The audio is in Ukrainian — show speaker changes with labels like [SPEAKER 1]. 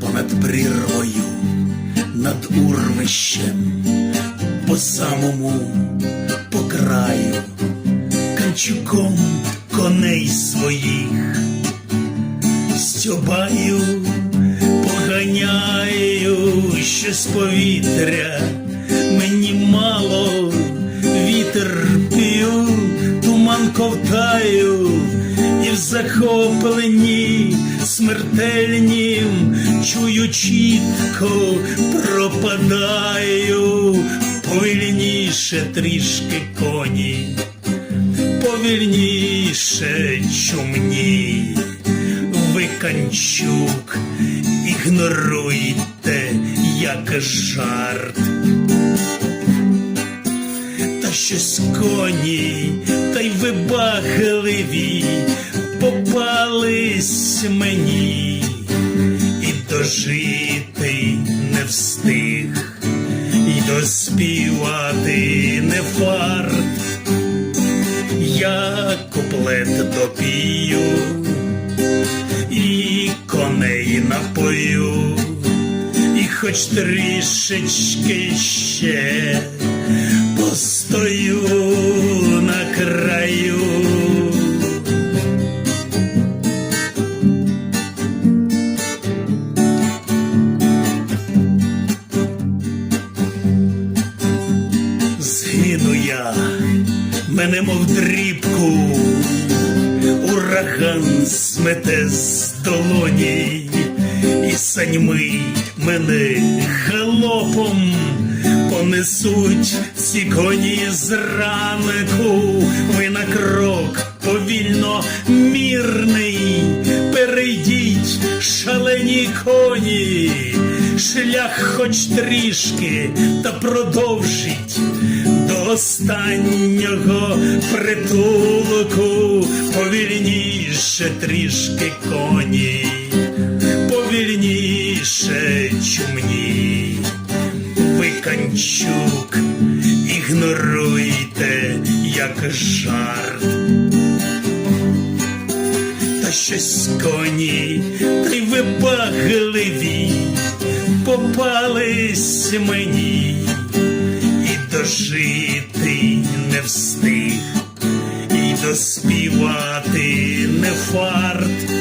[SPEAKER 1] понад прірвою, над урвищем, по самому по краю, канчуком коней своїх, стьобаю, поганяю ще з повітря, мало вітер п'ю, туман ковтаю і в захопленні смертельнім чую чітко пропадаю. Повільніше трішки коні, повільніше чумні, ви канчук, ігноруйте, як жарт та щось коні, та й вибагливі попались мені, і дожити не встиг, і доспівати не фарт. Я куплет допію і коней напою, і хоч трішечки ще постою на краю. Згину я, мене мов дрібку, ураган смете з долоні, і саньми мене галопом понесуть ці коні зранку, ви на крок повільно мірний, перейдіть шалені коні, шлях хоч трішки, та продовжіть до останнього притулку, повільніше трішки коні, повільніше чумні. Ви канчук, ігноруйте, як жарт. Та щось коні, та й вибагливі попались мені, і дожити не встиг, і доспівати не факт.